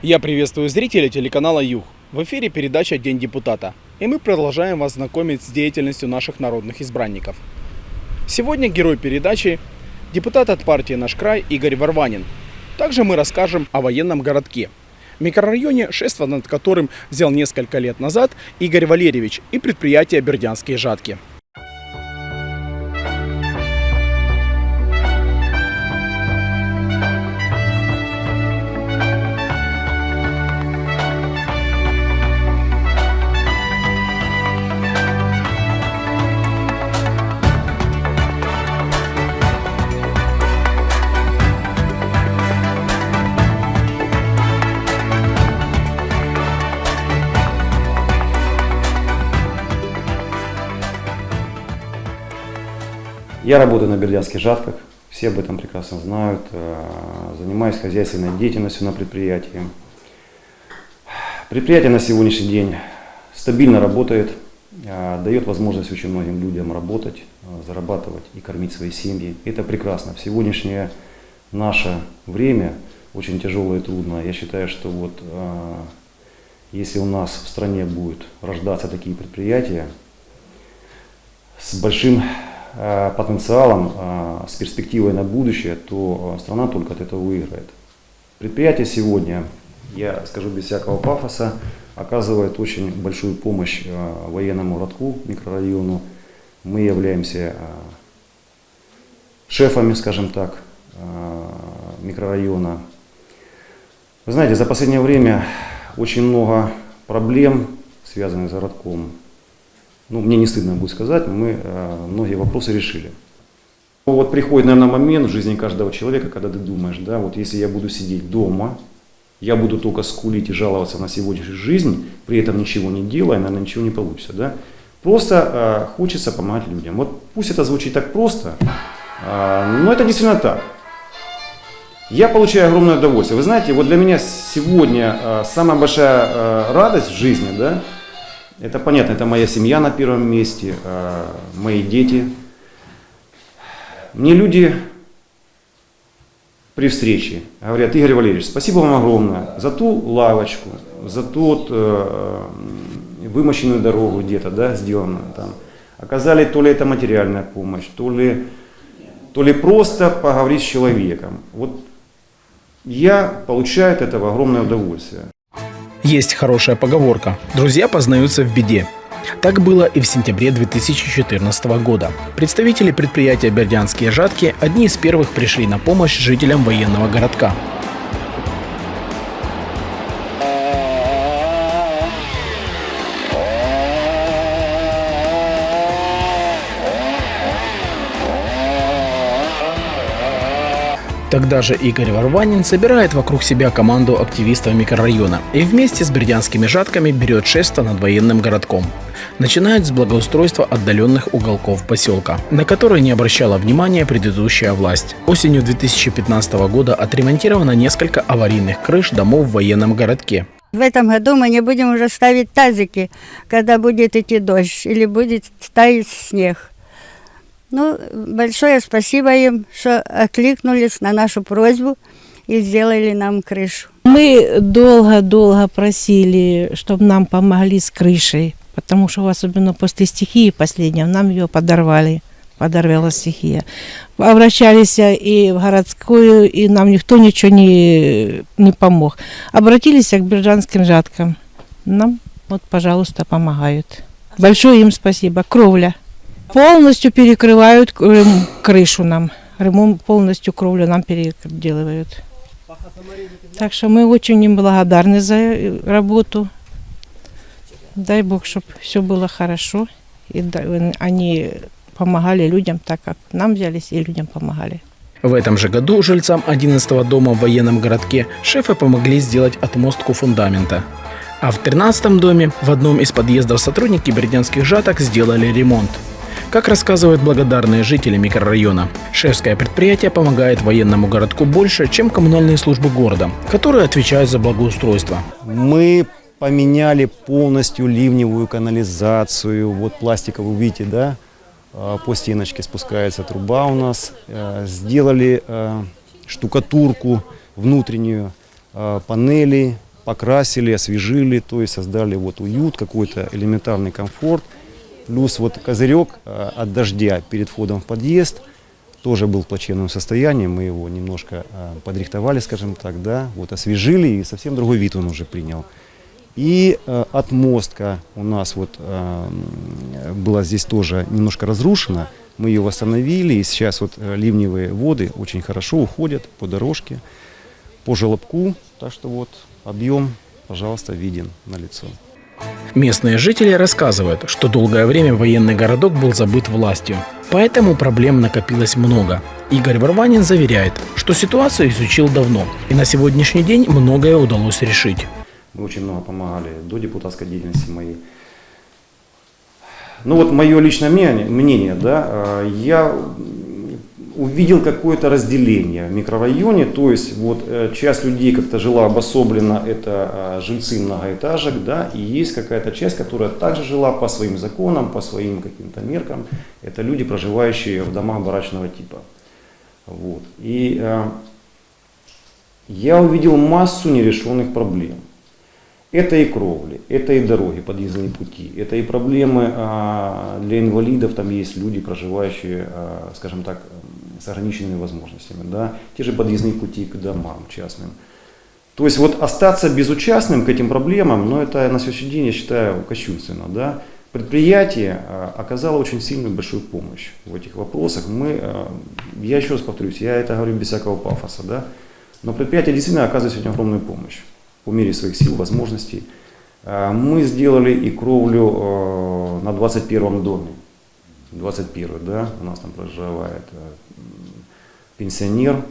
Я приветствую зрителей телеканала Юг. В эфире передача «День депутата». И мы продолжаем вас знакомить с деятельностью наших народных избранников. Сегодня герой передачи – депутат от партии «Наш край» Игорь Варванин. Также мы расскажем о военном городке. Микрорайоне, шество над которым взял несколько лет назад Игорь Валерьевич и предприятие «Бердянские жатки». Я работаю на Бердянских жатках, все об этом прекрасно знают. Э, Занимаюсь хозяйственной деятельностью на предприятии. Предприятие на сегодняшний день стабильно работает, э, дает возможность очень многим людям работать, э, зарабатывать и кормить свои семьи. Это прекрасно. В сегодняшнее наше время очень тяжелое и трудное. Я считаю, что вот если у нас в стране будут рождаться такие предприятия с большим потенциалом, э, с перспективой на будущее, то э, страна только от этого выиграет. Предприятие сегодня, я скажу без всякого пафоса, оказывает очень большую помощь э, военному городку, микрорайону. Мы являемся э, шефами, скажем так, э, микрорайона. Вы знаете, за последнее время очень много проблем, связанных с городком. Ну, мне не стыдно будет сказать, мы э, многие вопросы решили. Ну, Вот приходит, наверное, момент в жизни каждого человека, когда ты думаешь, да, вот если я буду сидеть дома, я буду только скулить и жаловаться на сегодняшнюю жизнь, при этом ничего не делая, наверное, ничего не получится, да. Просто э, хочется помогать людям. Вот пусть это звучит так просто, э, но это действительно так. Я получаю огромное удовольствие. Вы знаете, вот для меня сегодня э, самая большая э, радость в жизни, да, это понятно, это моя семья на первом месте, э, мои дети. Мне люди при встрече говорят, Игорь Валерьевич, спасибо вам огромное за ту лавочку, за ту вот, э, вымощенную дорогу где-то, да, сделанную там. Оказали то ли это материальная помощь, то ли, то ли просто поговорить с человеком. Вот я получаю от этого огромное удовольствие. Есть хорошая поговорка «Друзья познаются в беде». Так было и в сентябре 2014 года. Представители предприятия «Бердянские жатки» одни из первых пришли на помощь жителям военного городка. Тогда же Игорь Варванин собирает вокруг себя команду активистов микрорайона и вместе с бердянскими жатками берет шество над военным городком. Начинает с благоустройства отдаленных уголков поселка, на которые не обращала внимания предыдущая власть. Осенью 2015 года отремонтировано несколько аварийных крыш домов в военном городке. В этом году мы не будем уже ставить тазики, когда будет идти дождь или будет таять снег. Ну, большое спасибо им, что откликнулись на нашу просьбу и сделали нам крышу. Мы долго-долго просили, чтобы нам помогли с крышей, потому что особенно после стихии последнего нам ее подорвали, подорвала стихия. Обращались и в городскую, и нам никто ничего не, не помог. Обратились к биржанским жаткам. Нам вот, пожалуйста, помогают. Большое им спасибо. Кровля. Полностью перекрывают крым- крышу нам. Ремонт полностью кровлю нам переделывают. Так что мы очень им благодарны за э, работу. Дай Бог, чтобы все было хорошо. И да- они помогали людям так, как нам взялись, и людям помогали. В этом же году жильцам 11 дома в военном городке шефы помогли сделать отмостку фундамента. А в 13 доме в одном из подъездов сотрудники бердянских жаток сделали ремонт. Как рассказывают благодарные жители микрорайона, шефское предприятие помогает военному городку больше, чем коммунальные службы города, которые отвечают за благоустройство. Мы поменяли полностью ливневую канализацию. Вот пластиковую, видите, да? А, По стеночке спускается труба у нас. Э, Сделали э, штукатурку внутреннюю, панели, покрасили, освежили, то есть создали вот уют, какой-то элементарный комфорт. Плюс вот козырек э, от дождя перед входом в подъезд тоже был в плачевном состоянии. Мы его немножко э, подрихтовали, скажем так, да, вот освежили, и совсем другой вид он уже принял. И э, отмостка у нас вот э, была здесь тоже немножко разрушена. Мы ее восстановили, и сейчас вот ливневые воды очень хорошо уходят по дорожке, по желобку. Так что вот объем, пожалуйста, виден на лицо. Местные жители рассказывают, что долгое время военный городок был забыт властью. Поэтому проблем накопилось много. Игорь Варванин заверяет, что ситуацию изучил давно, и на сегодняшний день многое удалось решить. Мы очень много помогали до депутатской деятельности моей. Ну вот мое личное мнение, мнение да, э, я увидел какое-то разделение в микрорайоне, то есть вот э, часть людей как-то жила обособленно, это э, жильцы многоэтажек, да, и есть какая-то часть, которая также жила по своим законам, по своим каким-то меркам, это люди, проживающие в домах барачного типа. Вот. И э, я увидел массу нерешенных проблем. Это и кровли, это и дороги, подъездные пути, это и проблемы а, для инвалидов, там есть люди, проживающие, а, скажем так, с ограниченными возможностями, да, те же подъездные пути к домам частным. То есть вот остаться безучастным к этим проблемам, ну это на сегодняшний день, я считаю, кощунственно, да. Предприятие а, оказало очень сильную большую помощь в этих вопросах. Мы, а, я еще раз повторюсь, я это говорю без всякого пафоса, да, но предприятие действительно оказывает сегодня огромную помощь по мере своих сил, возможностей. А, Мы сделали и кровлю на 21 доме. 21, да, у нас там проживает э, пенсионер,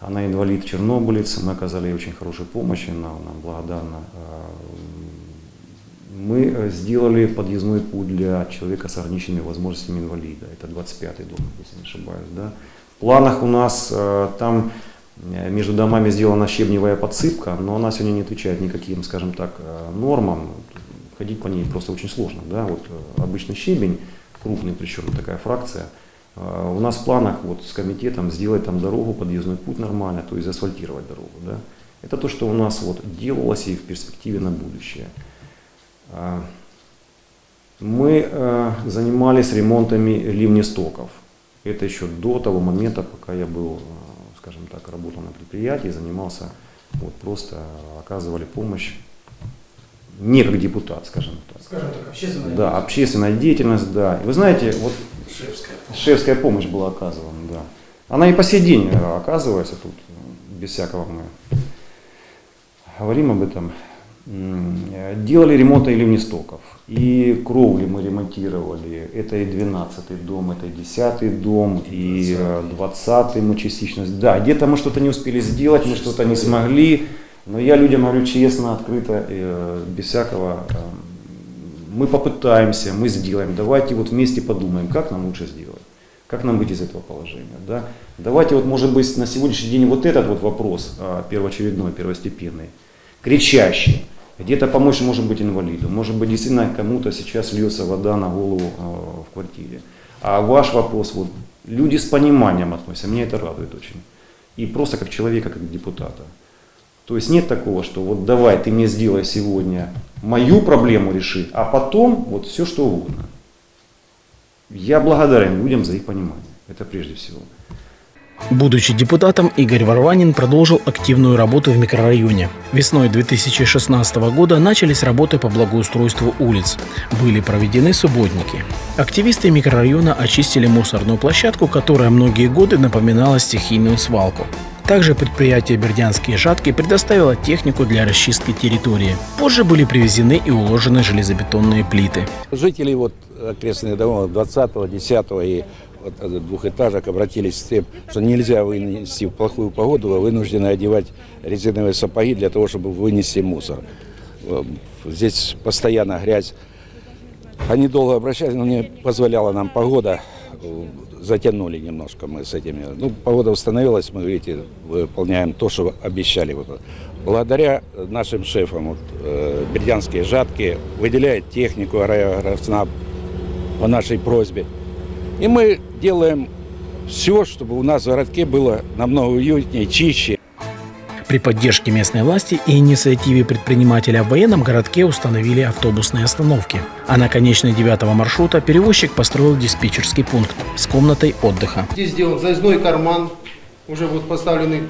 она инвалид чернобылец, мы оказали ей очень хорошую помощь, она нам благодарна. М, Мы э, сделали подъездной путь для человека с ограниченными возможностями инвалида, это 25 дом, если не ошибаюсь. Да. В планах у нас э, там Э, Между домами сделана щебневая подсыпка, но она сегодня не отвечает никаким, скажем так, э, нормам. Ходить по ней просто очень сложно. Да? Вот э, обычный щебень, крупный причем такая фракция. Э, У нас в планах вот с комитетом сделать там дорогу, подъездной путь нормально, то есть асфальтировать дорогу. Да? Это то, что у нас вот делалось и в перспективе на будущее. А, Мы э, занимались ремонтами ливнестоков. Это еще до того момента, пока я был, скажем так, работал на предприятии, занимался, вот просто оказывали помощь не как депутат, скажем так. Скажем так, общественная Да, общественная деятельность, да. И вы знаете, вот шефская помощь была оказывана, да. Она и по сей день э, оказывается тут, без всякого мы говорим об этом. Делали ремонт и ливнестоков. И кровли мы ремонтировали. Это и 12 дом, это и 10 дом, и 20 мы частично. Да, где-то мы что-то не успели сделать, мы что-то не смогли. Но я людям говорю честно, открыто, э, без всякого. э, Мы попытаемся, мы сделаем. Давайте вот вместе подумаем, как нам лучше сделать. Как нам выйти из этого положения? Да? Давайте вот, может быть, на сегодняшний день вот этот вот вопрос а, первоочередной, первостепенный, кричащий. Где-то помочь может быть инвалиду, может быть действительно кому-то сейчас льется вода на голову в квартире. А ваш вопрос, вот, люди с пониманием относятся, меня это радует очень. И просто как человека, как депутата. То есть нет такого, что вот давай ты мне сделай сегодня мою проблему реши, а потом вот все что угодно. Я благодарен людям за их понимание. Это прежде всего. Будучи депутатом, Игорь Варванин продолжил активную работу в микрорайоне. Весной 2016 года начались работы по благоустройству улиц. Были проведены субботники. Активисты микрорайона очистили мусорную площадку, которая многие годы напоминала стихийную свалку. Также предприятие «Бердянские жатки» предоставило технику для расчистки территории. Позже были привезены и уложены железобетонные плиты. Жители вот окрестных домов 20 10 и вот э, двухэтажек обратились с тем, что нельзя вынести в плохую погоду, а вынуждены одевать резиновые сапоги для того, чтобы вынести мусор. Э, Здесь постоянно грязь. Они долго обращались, но не позволяла нам погода. Затянули немножко мы с этими. Ну, погода установилась, мы, видите, выполняем то, что обещали. Благодаря нашим шефам, вот, э, бердянские жатки, выделяет технику аэрографснаб по нашей просьбе. И мы делаем все, чтобы у нас в городке было намного уютнее, чище. При поддержке местной власти и инициативе предпринимателя в военном городке установили автобусные остановки. А на конечной девятого маршрута перевозчик построил диспетчерский пункт с комнатой отдыха. Здесь сделан заездной карман, уже вот поставлены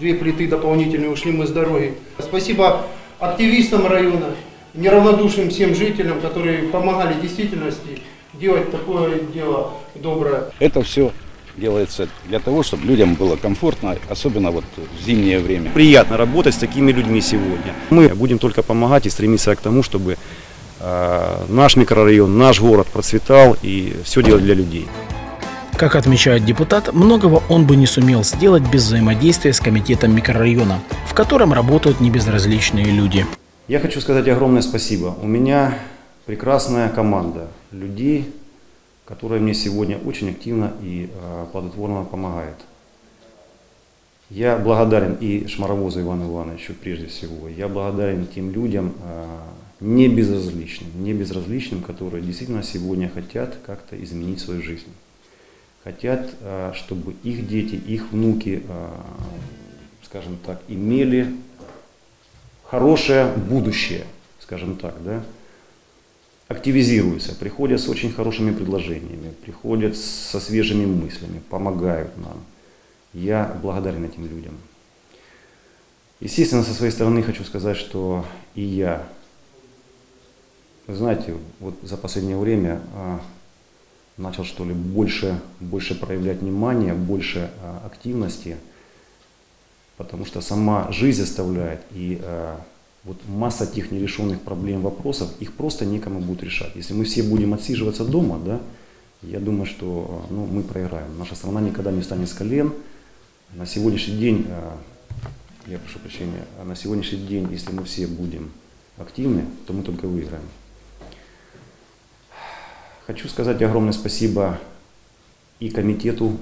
две плиты дополнительные, ушли мы с дороги. Спасибо активистам района, неравнодушным всем жителям, которые помогали в действительности делать такое дело доброе. Это все делается для того, чтобы людям было комфортно, особенно вот в зимнее время. Приятно работать с такими людьми сегодня. Мы будем только помогать и стремиться к тому, чтобы э, наш микрорайон, наш город процветал и все делать для людей. Как отмечает депутат, многого он бы не сумел сделать без взаимодействия с комитетом микрорайона, в котором работают небезразличные люди. Я хочу сказать огромное спасибо. У меня прекрасная команда людей, которая мне сегодня очень активно и э, плодотворно помогает. Я благодарен и Шмаровозу Ивану Ивановичу прежде всего. Я благодарен тем людям, э, не безразличным, не безразличным, которые действительно сегодня хотят как-то изменить свою жизнь. Хотят, э, чтобы их дети, их внуки, скажем так, имели хорошее будущее, скажем так, да, активизируются, приходят с очень хорошими предложениями, приходят со свежими мыслями, помогают нам. Я благодарен этим людям. Естественно, со своей стороны хочу сказать, что и я, знаете, вот за последнее время а, начал что ли больше, больше проявлять внимание, больше а, активности, потому что сама жизнь заставляет и а, вот масса тех нерешенных проблем, вопросов, их просто некому будет решать. Если мы все будем отсиживаться дома, да, я думаю, что ну, мы проиграем. Наша страна никогда не встанет с колен. На сегодняшний день, э, я прошу прощения, а на сегодняшний день, если мы все будем активны, то мы только выиграем. Хочу сказать огромное спасибо и комитету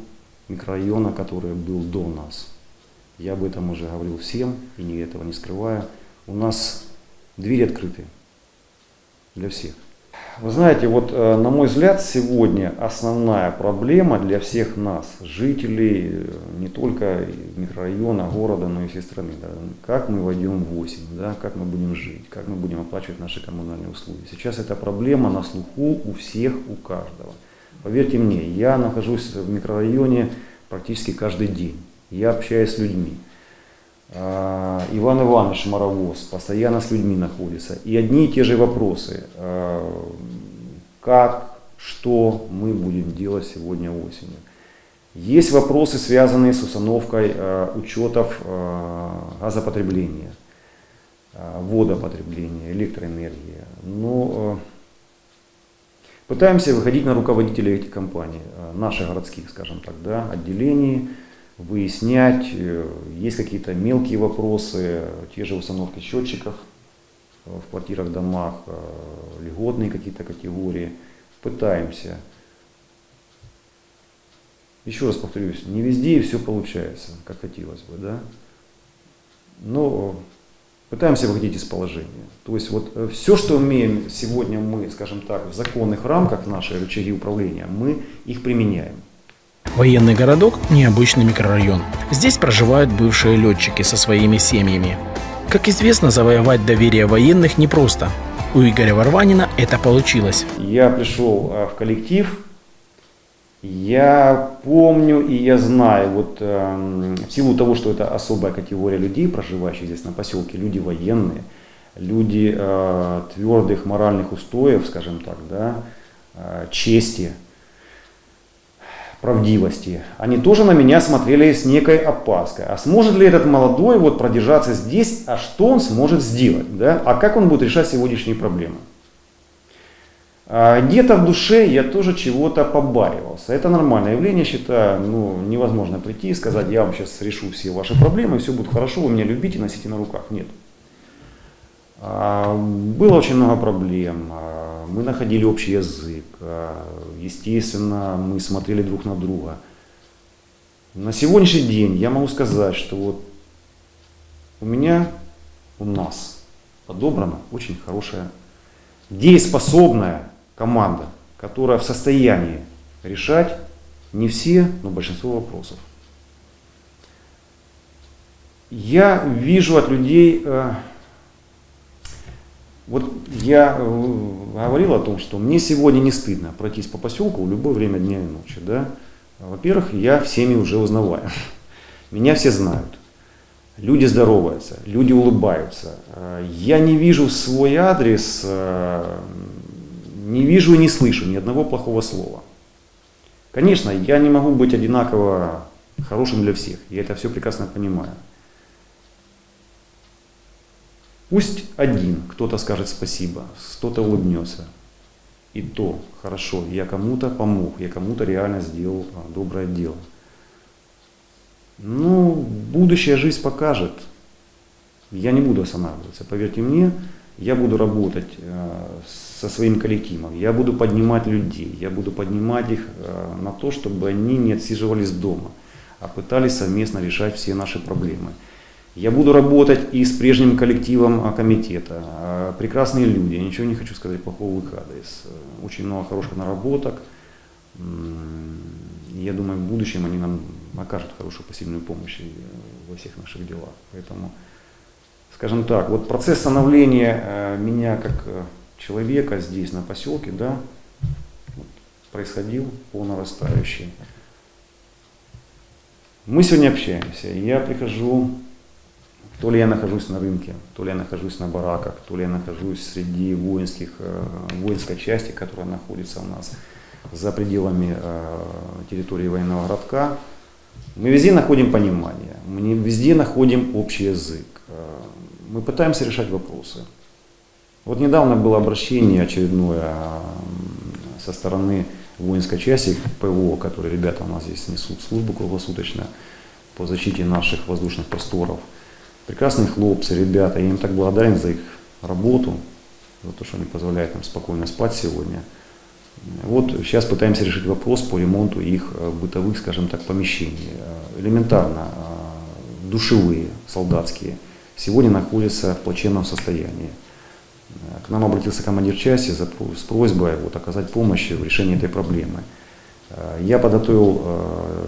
микрорайона, который был до нас. Я об этом уже говорил всем и не этого не скрываю у нас двери открыты для всех. Вы знаете, вот э, на мой взгляд, сегодня основная проблема для всех нас, жителей э, не только микрорайона, города, но и всей страны, да, как мы войдем в осень, да, как мы будем жить, как мы будем оплачивать наши коммунальные услуги. Сейчас эта проблема на слуху у всех, у каждого. Поверьте мне, я нахожусь в микрорайоне практически каждый день. Я общаюсь с людьми. А, Иван Иванович Моровоз постоянно с людьми находится. И одни и те же вопросы. А, как, что мы будем делать сегодня осенью. Есть вопросы, связанные с установкой а, учетов газопотребления, водопотребления, электроэнергии. Но пытаемся выходить на руководителей этих компаний, наших городских, скажем так, да, отделений, выяснять, э, есть какие-то мелкие вопросы, те же установки счетчиков э, в квартирах, домах, э, льготные какие-то категории. Пытаемся. Еще раз повторюсь, не везде и все получается, как хотелось бы, да. Но пытаемся выходить из положения. То есть вот все, что умеем сегодня мы, скажем так, в законных рамках нашей рычаги управления, мы их применяем. Военный городок – необычный микрорайон. Здесь проживают бывшие летчики со своими семьями. Как известно, завоевать доверие военных непросто. У Игоря Варванина это получилось. Я пришел а, в коллектив, я помню и я знаю, вот э, в силу того, что это особая категория людей, проживающих здесь на поселке, люди военные, люди э, твердых моральных устоев, скажем так, да, э, чести – правдивости, они тоже на меня смотрели с некой опаской. А сможет ли этот молодой вот продержаться здесь, а что он сможет сделать, да? а как он будет решать сегодняшние проблемы? А где-то в душе я тоже чего-то побаривался. Это нормальное явление, считаю. Ну, невозможно прийти и сказать, я вам сейчас решу все ваши проблемы, все будет хорошо, вы меня любите, носите на руках. Нет. А, было очень много проблем. Мы находили общий язык. А, естественно, мы смотрели друг на друга. На сегодняшний день я могу сказать, что вот у меня, у нас подобрана очень хорошая, дееспособная команда, которая в состоянии решать не все, но большинство вопросов. Я вижу от людей, э, вот я э, говорил о том, что мне сегодня не стыдно пройтись по поселку в любое время дня и ночи. Да? Во-первых, я всеми уже узнаваю. Меня все знают. Люди здороваются, люди улыбаются. Э, Я не вижу свой адрес, э, не вижу и не слышу ни одного плохого слова. Конечно, я не могу быть одинаково хорошим для всех. Я это все прекрасно понимаю. Пусть один кто-то скажет спасибо, кто-то улыбнется. И то хорошо, я кому-то помог, я кому-то реально сделал а, доброе дело. Ну, будущая жизнь покажет. Я не буду останавливаться. Поверьте мне, я буду работать э, со своим коллективом, я буду поднимать людей, я буду поднимать их э, на то, чтобы они не отсиживались дома, а пытались совместно решать все наши проблемы. Я буду работать и с прежним коллективом а, комитета. А, Прекрасные люди, я ничего не хочу сказать плохого в их адрес. Очень много хороших наработок. Я думаю, в будущем они нам окажут хорошую посильную помощь э, во всех наших делах. Поэтому, скажем так, вот процесс становления э, меня как э, человека здесь, на поселке, да, происходил по нарастающей. Мы сегодня общаемся. Я прихожу то ли я нахожусь на рынке, то ли я нахожусь на бараках, то ли я нахожусь среди воинских, э, воинской части, которая находится у нас за пределами э, территории военного городка. Мы везде находим понимание, мы везде находим общий язык. Э, Мы пытаемся решать вопросы. Вот недавно было обращение очередное со стороны воинской части ПВО, которые ребята у нас здесь несут службу круглосуточно по защите наших воздушных просторов. Прекрасные хлопцы, ребята, я им так благодарен за их работу, за то, что они позволяют нам спокойно спать сегодня. Вот сейчас пытаемся решить вопрос по ремонту их э, бытовых, скажем так, помещений. Э, Элементарно, э, душевые, солдатские, сегодня находятся в плачевном состоянии. К нам обратился командир части с просьбой вот, оказать помощь в решении этой проблемы. Я подготовил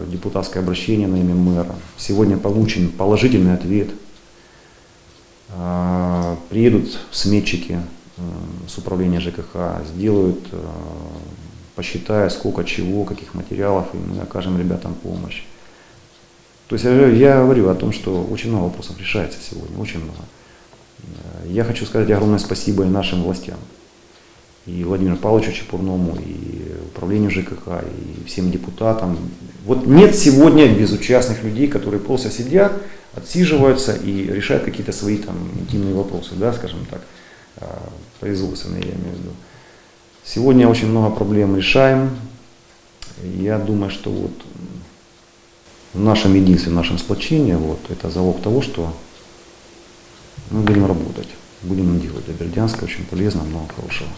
депутатское обращение на имя мэра. Сегодня получен положительный ответ. Э, Приедут сметчики э, с управления ЖКХ, сделают, э, посчитая, сколько чего, каких материалов, и мы окажем ребятам помощь. То есть я, я говорю о том, что очень много вопросов решается сегодня, очень много. Э, Я хочу сказать огромное спасибо и нашим властям, и Владимиру Павловичу Чепурному, и управлению ЖКХ, и всем депутатам. Вот нет сегодня безучастных людей, которые просто сидят, отсиживаются и решают какие-то свои там интимные вопросы, да, скажем так, э, производственные, я имею в виду. Сегодня очень много проблем решаем. Я думаю, что вот в нашем единстве, в нашем сплочении, вот, это залог того, что мы будем работать, будем делать для Бердянска очень полезно, много хорошего.